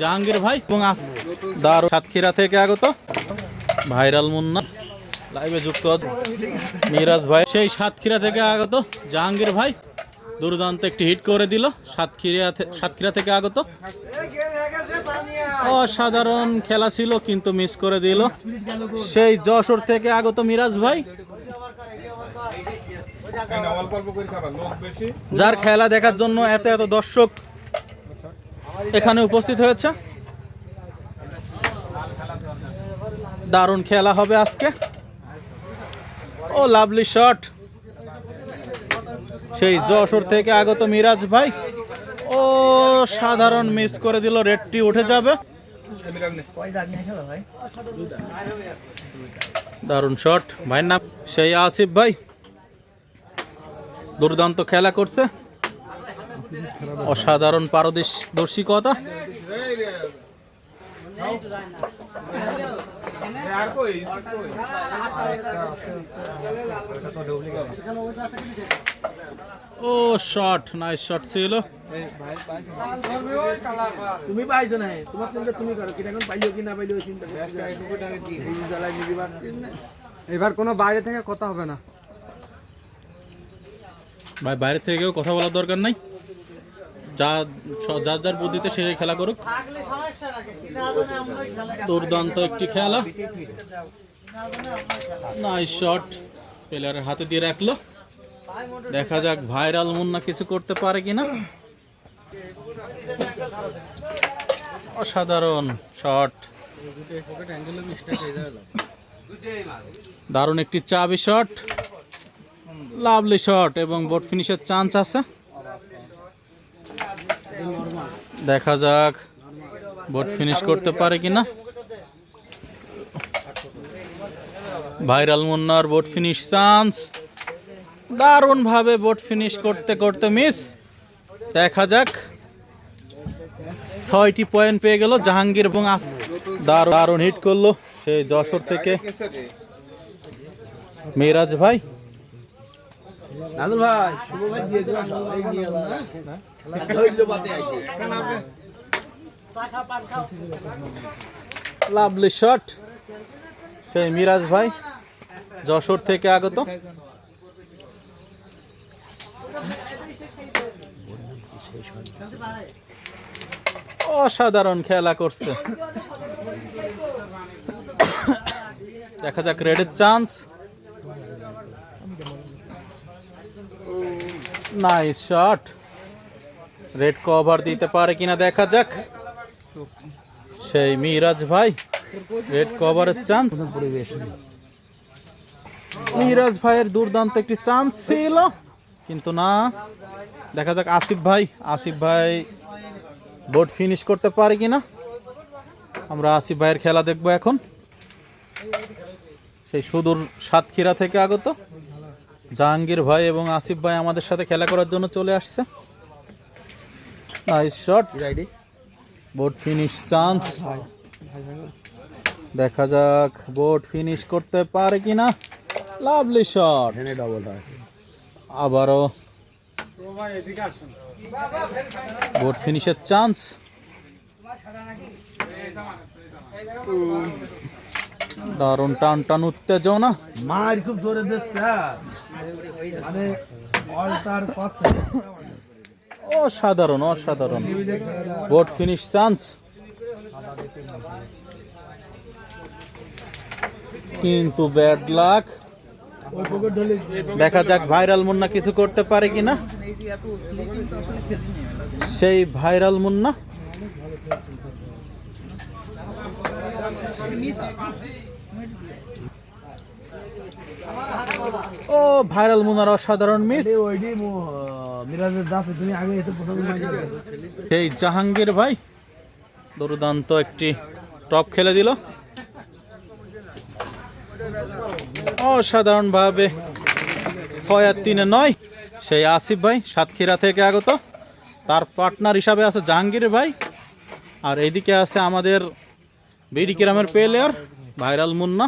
জাহাঙ্গীর ভাই এবং দারু সাতক্ষীরা থেকে আগত ভাইরাল মুন্না। লাইভে যুক্ত মিরাজ ভাই সেই সাতক্ষীরা থেকে আগত। জাহাঙ্গীর ভাই দুর্দান্ত একটি হিট করে দিল। সাতক্ষীরা সাতক্ষীরা থেকে আগত। অসাধারণ খেলা ছিল, কিন্তু মিস করে দিল। সেই যশোর থেকে আগত মিরাজ ভাই। যার খেলা দেখার জন্য এত এত দর্শক এখানে উপস্থিত হয়েছে। দারুণ খেলা হবে আজকে। ও লাভলি শট। সেই যশোর থেকে আগত মিরাজ ভাই। ও সাধারণ মিস করে দিল, রেডটি উঠে যাবে। দারুণ শট, ভাইয়ের নাম সেই আসিফ ভাই। দুর্দান্ত খেলা করছে। অসাধারণ পারদর্শিকতা ও শট নাইস শট ছিল। তুমি পাইছো না তোমার চিন্তা তুমি করো কিনা এখন পাইলো কি না পাইলো চিন্তা এবার কোনো বাইরে থেকে কথা হবে না। ভাই বাইরে থেকে কেউ কথা বলার দরকার নাই। যা যার যার বুদ্ধিতে সে খেলা করুক। দুর্দান্ত একটি খেলা। নাইস শট প্লেয়ারের হাতে দিয়ে রাখল। দেখা যাক ভাইরাল মুন্না কিছু করতে পারে কিনা। অসাধারণ শট দারুণ একটি চাবি শট লাভলি শট এবং বোট ফিনিশের চান্স আছে। দেখা যাক বোট ফিনিশ করতে পারে কি না ভাইরাল মুন্নার বোট ফিনিশ চান্স দারুণ ভাবে বোট ফিনিশ করতে করতে মিস দেখা যাক, ছয়টি পয়েন্ট পেয়ে গেল জাহাঙ্গীর এবং দারুণ হিট করল সেই যশোর থেকে। মিরাজ ভাই। ভাই শুভ ভাই দিয়ে দিলাম লাভলি শট সেই মিরাজ ভাই, যশোর থেকে আগত। অসাধারণ খেলা করছে। দেখা যাক রেডের chance. Nice shot red cover দিতে পারে কিনা দেখা যাক। সেই মিরাজ ভাই রেড কভারের চান্স মিরাজ ভাইয়ের দুর্দান্ত একটি চান্স ছিল, কিন্তু না। দেখা যাক আসিফ ভাই আসিফ ভাই বোট ফিনিশ করতে পারে কিনা। আমরা আসিফ ভাইয়ের খেলা দেখব এখন। সেই সুদূর সাতক্ষীরা থেকে আগত। জাহাঙ্গীর ভাই এবং আসিফ ভাই আমাদের সাথে খেলা করার জন্য চলে আসছে। Nice shot board finish chance দেখা যাক বোট ফিনিশ করতে পারে কিনা। লাভলি শট আবারও। বোট ফিনিশের চান্স দারুণ টান টান উত্তেজনা। মার খুব জোরে দিচ্ছে হ্যাঁ। মানে অল তার পাশে অসাধারণ অসাধারণ। বোট ফিনিশ চান্স কিন্তু ব্যাড লাক দেখা যাক ভাইরাল মুন্না কিছু করতে পারে কিনা। সেই ভাইরাল মুন্না। ও ভাইরাল মুন্নার অসাধারণ মিস। সেই জাহাঙ্গীর ভাই দুর্দান্ত একটি টপ খেলে দিল। অসাধারণভাবে ছয় আর তিনে নয়। সেই আসিফ ভাই সাতক্ষীরা থেকে আগত। তার পার্টনার হিসাবে আছে জাহাঙ্গীর ভাই। আর এইদিকে আছে আমাদের বিডি কিরামের প্লেয়ার ভাইরাল মুন্না।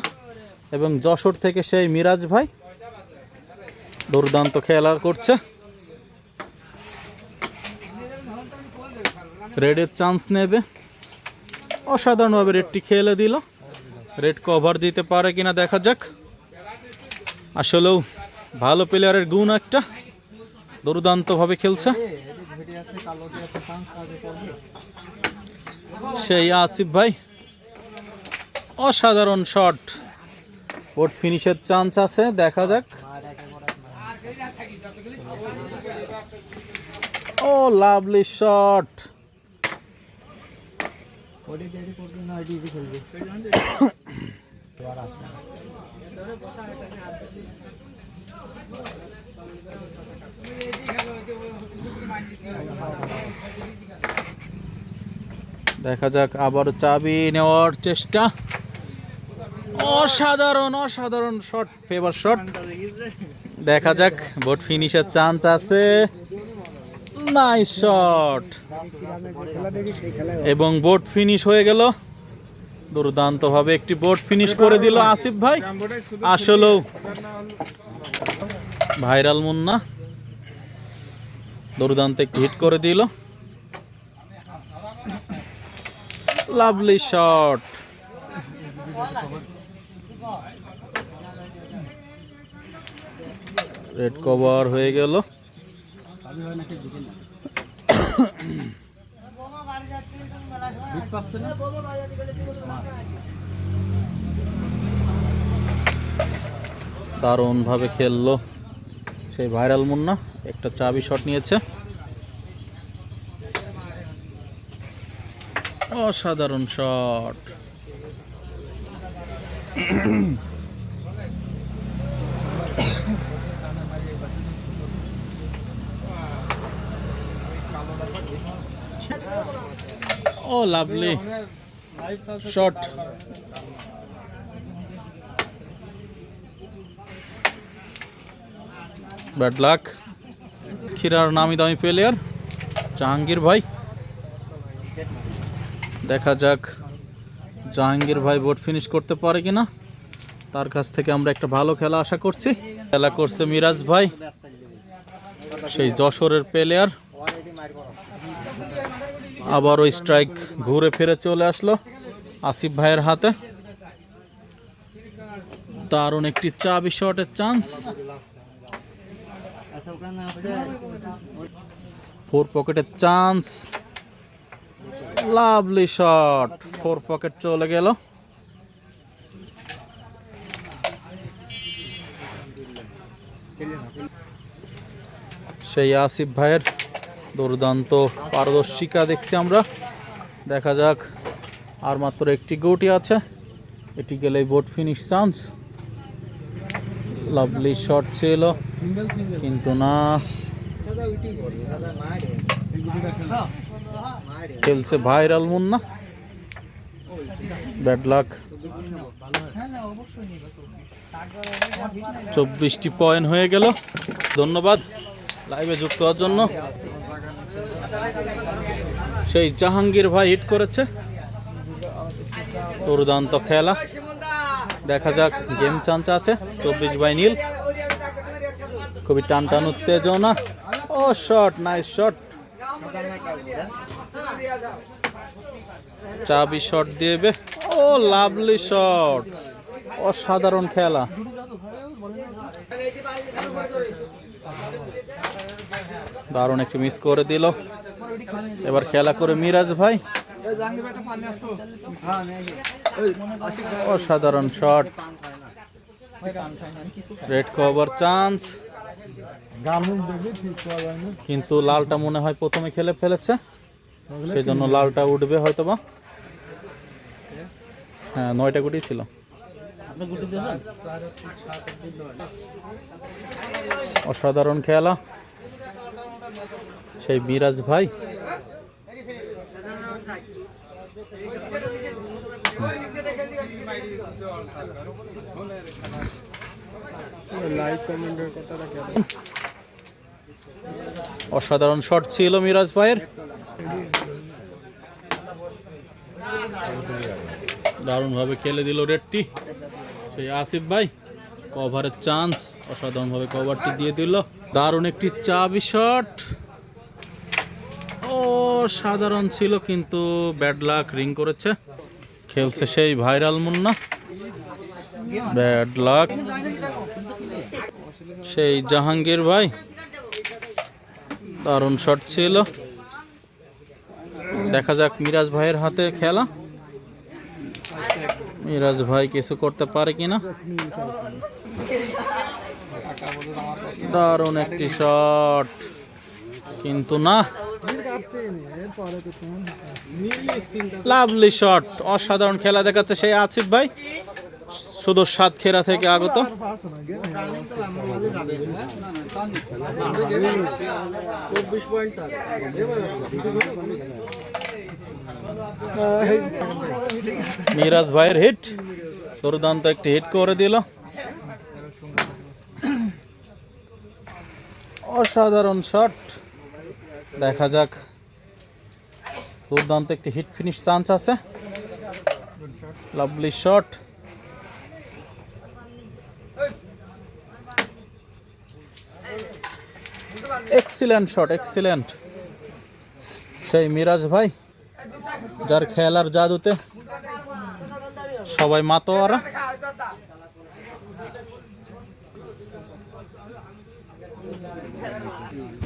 এবং যশোর থেকে সেই মিরাজ ভাই দুর্দান্ত খেলা করছে। রেডের চান্স নেবে। অসাধারণভাবে রেডটি খেলে দিল। রেড কভার দিতে পারে কিনা দেখা যাক। আসলেও ভালো প্লেয়ারের গুণ একটা। দুর্দান্তভাবে খেলছে। সেই আসিফ ভাই, অসাধারণ শট বোট ফিনিশের চান্স আছে, দেখা যাক। ও লাভলি শট দেখা যাক আবার চাবি নেওয়ার চেষ্টা। অসাধারণ অসাধারণ শট ফেভার শট দেখা যাক বোট ফিনিশের চান্স আছে। নাইস শট এবং বোট ফিনিশ হয়ে গেল। দুর্দান্তভাবে একটি বোট ফিনিশ করে দিল আসিফ ভাই। আসলেও ভাইরাল মুন্না। দুর্দান্ত একটি হিট করে দিল। লাভলি শট রেড কভার হয়ে গেল। দারুণভাবে খেললো সেই ভাইরাল মুন্না। একটা চাবি শট নিয়েছে। অসাধারণ শট ও লাভলি শট ব্যাড লাক খিরার নামি দামি প্লেয়ার জাহাঙ্গীর ভাই দেখা যাক জাহাঙ্গীর ভাই বোট ফিনিশ করতে পারে কিনা, তার কাছ থেকে আমরা একটা ভালো খেলা আশা করছি। খেলা করছে মিরাজ ভাই, সেই যশোরের প্লেয়ার আবার ওই স্ট্রাইক ঘুরে ফিরে চলে আসলো আসিফ ভাইয়ের হাতে। দারুণ একটি চাবি শটের চান্স ফোর পকেটের chance lovely shot four pocket চলে গেল। সেই আসিফ ভাইয়ের দুর্দান্ত পারদর্শিকা দেখছি আমরা। দেখা যাক, আর মাত্র একটি গোটি আছে। এটি গেলে board finish chance lovely shot ছিল। কিন্তু না। খেলছে ভাইরাল মুন্না ব্যাড লাক চব্বিশটি পয়েন্ট হয়ে গেল। ধন্যবাদ লাইভে যুক্ত হওয়ার জন্য। সেই জাহাঙ্গীর ভাই হিট করেছে। দুর্দান্ত খেলা। দেখা যাক গেম চান্স আছে। চব্বিশ বাই নীল খুবই টান টান উত্তেজনা। ও শট নাইস শট চাবি শট দিয়েবে ও, লাভলি শট। অসাধারণ খেলা। দারুণ একটু মিস করে দিল। এবার খেলা করে মিরাজ ভাই। অসাধারণ শট। Red cover chance. কিন্তু লালটা মনে হয় প্রথমে খেলে ফেলেছে। সেই জন্য লালটা উঠবে হয়তো বা হ্যাঁ নয়টা গুটি ছিল। অসাধারণ খেলা। সেই মিরাজ ভাই। অসাধারণ শট ছিল মিরাজ ভাইয়ের। দারুণভাবে খেলে দিল রেডটি। সেই আসিফ ভাই কভারের চান্স অসাধারণভাবে কভারটি দিয়ে দিল। দারুণ একটি চাবি শট ও অসাধারণ ছিল কিন্তু ব্যাড লাক রিং করেছে। খেলছে সেই ভাইরাল মুন্না। ব্যাড লাক সেই জাহাঙ্গীর ভাই। দারুণ শট ছিল। দেখা যাক মিরাজ ভাইয়ের হাতে খেলা। মিরাজ ভাই কিছু করতে পারে কিনা। দারুণ একটি শট কিন্তু না। লাভলি শট অসাধারণ খেলা দেখাচ্ছে সেই আসিফ ভাই। শুধু সাতক্ষীরা থেকে আগত। মিরাজ ভাইয়ের হিট দুর্দান্ত একটি হিট করে দিল। অসাধারণ শট দেখা যাক, দুর্দান্ত একটি হিট ফিনিশ চান্স আছে। Lovely shot excellent shot excellent সেই মিরাজ ভাই, যার খেলার জাদুতে। সবাই মাতোয়ারা।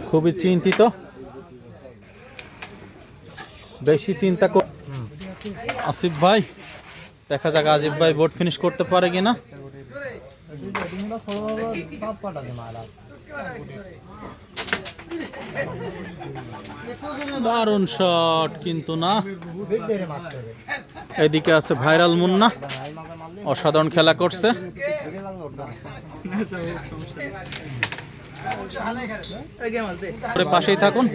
খুবই চিন্তিত। বেশি চিন্তা কর আসিফ ভাই, দেখা যাক আজিফ ভাই বোট ফিনিশ করতে পারে কিনা। দারুণ শট কিন্তু না। এদিকে আছে ভাইরাল মুন্না। অসাধারণ খেলা করছে। পাশেই থাকুন।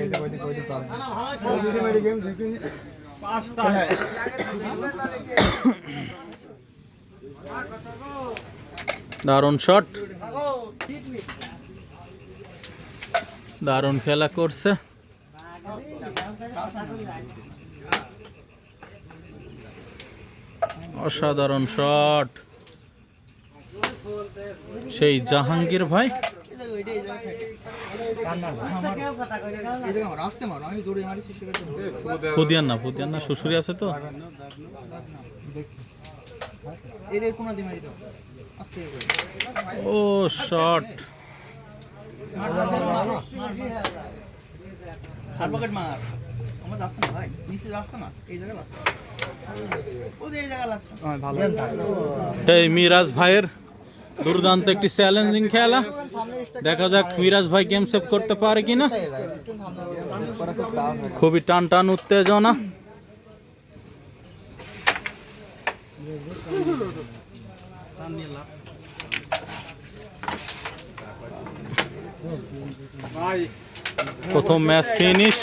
দারুণ শট দারুণ খেলা করছে। অসাধারণ শট। সেই জাহাঙ্গীর ভাই। ফুদিয়ান না, ফুদিয়ান শ্বশুরি আছে তো। ও শট। এই মিরাজ ভাইয়ের দুর্দান্ত একটি চ্যালেঞ্জিং খেলা। দেখা যাক মিরাজ ভাই গেম সেভ করতে পারে কিনা। খুবই টান টান উত্তেজনা। প্রথম ম্যাচ ফিনিশ।